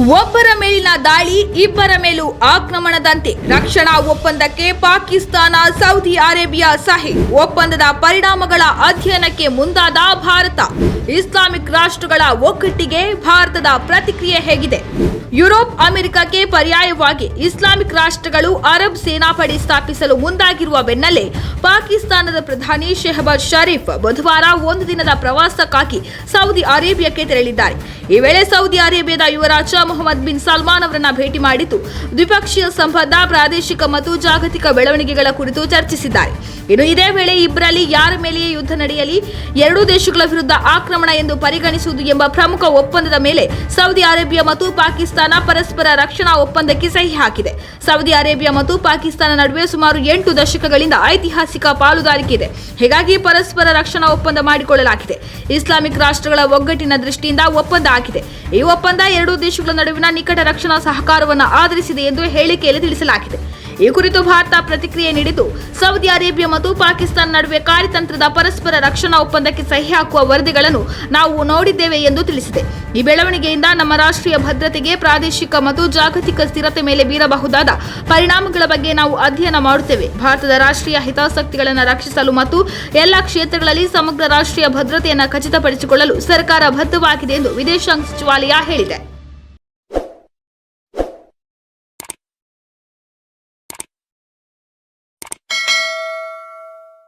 ಒಬ್ಬರ ಮೇಲಿನ ದಾಳಿ, ಇಬ್ಬರ ಮೇಲೂ ಆಕ್ರಮಣದಂತೆ. ರಕ್ಷಣಾ ಒಪ್ಪಂದಕ್ಕೆ ಪಾಕಿಸ್ತಾನ, ಸೌದಿ ಅರೇಬಿಯಾ ಸಹಿ. ಒಪ್ಪಂದದ ಪರಿಣಾಮಗಳ ಅಧ್ಯಯನಕ್ಕೆ ಮುಂದಾದ ಭಾರತ. ಇಸ್ಲಾಮಿಕ್ ರಾಷ್ಟ್ರಗಳ ಒಗ್ಗಟ್ಟಿಗೆ ಭಾರತದ ಪ್ರತಿಕ್ರಿಯೆ ಹೇಗಿದೆ. ಯುರೋಪ್, ಅಮೆರಿಕಕ್ಕೆ ಪರ್ಯಾಯವಾಗಿ ಇಸ್ಲಾಮಿಕ್ ರಾಷ್ಟ್ರಗಳು ಅರಬ್ ಸೇನಾಪಡೆ ಸ್ಥಾಪಿಸಲು ಮುಂದಾಗಿರುವ ಬೆನ್ನಲ್ಲೇ ಪಾಕಿಸ್ತಾನದ ಪ್ರಧಾನಿ ಶೆಹಬಾಜ್ ಶರೀಫ್ ಬುಧವಾರ ಒಂದು ದಿನದ ಪ್ರವಾಸಕ್ಕಾಗಿ ಸೌದಿ ಅರೇಬಿಯಾಕ್ಕೆ ತೆರಳಿದ್ದಾರೆ. ಈ ವೇಳೆ ಸೌದಿ ಅರೇಬಿಯಾದ ಯುವರಾಜ ಮೊಹಮ್ಮದ್ ಬಿನ್ ಸಲ್ಮಾನ್ ಅವರನ್ನ ಭೇಟಿ ಮಾಡಿದ್ದು ದ್ವಿಪಕ್ಷೀಯ ಸಂಬಂಧ, ಪ್ರಾದೇಶಿಕ ಮತ್ತು ಜಾಗತಿಕ ಬೆಳವಣಿಗೆಗಳ ಕುರಿತು ಚರ್ಚಿಸಿದ್ದಾರೆ. ಇನ್ನು ಇದೇ ವೇಳೆ ಇಬ್ಬರಲ್ಲಿ ಯಾರ ಮೇಲೆಯೇ ಯುದ್ಧ ನಡೆಯಲಿ, ಎರಡೂ ದೇಶಗಳ ವಿರುದ್ಧ ಆಕ್ರಮಣ ಎಂದು ಪರಿಗಣಿಸುವುದು ಎಂಬ ಪ್ರಮುಖ ಒಪ್ಪಂದದ ಮೇಲೆ ಸೌದಿ ಅರೇಬಿಯಾ ಮತ್ತು ಪಾಕಿಸ್ತಾನ ಪರಸ್ಪರ ರಕ್ಷಣಾ ಒಪ್ಪಂದಕ್ಕೆ ಸಹಿ ಹಾಕಿದೆ. ಸೌದಿ ಅರೇಬಿಯಾ ಮತ್ತು ಪಾಕಿಸ್ತಾನ ನಡುವೆ ಸುಮಾರು ಎಂಟು ದಶಕಗಳಿಂದ ಐತಿಹಾಸಿಕ ಪಾಲುದಾರಿಕೆ ಇದೆ. ಹೀಗಾಗಿ ಪರಸ್ಪರ ರಕ್ಷಣಾ ಒಪ್ಪಂದ ಮಾಡಿಕೊಳ್ಳಲಾಗಿದೆ. ಇಸ್ಲಾಮಿಕ್ ರಾಷ್ಟ್ರಗಳ ಒಗ್ಗಟ್ಟಿನ ದೃಷ್ಟಿಯಿಂದ ಒಪ್ಪಂದ ಆಗಿದೆ ಈ ಒಪ್ಪಂದ ಎರಡೂ ದೇಶಗಳ ನಡುವಿನ ನಿಕಟ ರಕ್ಷಣಾ ಸಹಕಾರವನ್ನು ಆಧರಿಸಿದೆ ಎಂದು ಹೇಳಿಕೆಯಲ್ಲಿ ತಿಳಿಸಲಾಗಿದೆ. ಈ ಕುರಿತು ಭಾರತ ಪ್ರತಿಕ್ರಿಯೆ ನೀಡಿದ್ದು, ಸೌದಿ ಅರೇಬಿಯಾ ಮತ್ತು ಪಾಕಿಸ್ತಾನ ನಡುವೆ ಕಾರ್ಯತಂತ್ರದ ಪರಸ್ಪರ ರಕ್ಷಣಾ ಒಪ್ಪಂದಕ್ಕೆ ಸಹಿ ಹಾಕುವ ವರದಿಗಳನ್ನು ನಾವು ನೋಡಿದ್ದೇವೆ ಎಂದು ತಿಳಿಸಿದೆ. ಈ ಬೆಳವಣಿಗೆಯಿಂದ ನಮ್ಮ ರಾಷ್ಟ್ರೀಯ ಭದ್ರತೆಗೆ ಪ್ರಾದೇಶಿಕ ಮತ್ತು ಜಾಗತಿಕ ಸ್ಥಿರತೆ ಮೇಲೆ ಬೀರಬಹುದಾದ ಪರಿಣಾಮಗಳ ಬಗ್ಗೆ ನಾವು ಅಧ್ಯಯನ ಮಾಡುತ್ತೇವೆ. ಭಾರತದ ರಾಷ್ಟ್ರೀಯ ಹಿತಾಸಕ್ತಿಗಳನ್ನು ರಕ್ಷಿಸಲು ಮತ್ತು ಎಲ್ಲ ಕ್ಷೇತ್ರಗಳಲ್ಲಿ ಸಮಗ್ರ ರಾಷ್ಟ್ರೀಯ ಭದ್ರತೆಯನ್ನು ಖಚಿತಪಡಿಸಿಕೊಳ್ಳಲು ಸರ್ಕಾರ ಬದ್ಧವಾಗಿದೆ ಎಂದು ವಿದೇಶಾಂಗ ಸಚಿವಾಲಯ ಹೇಳಿದೆ.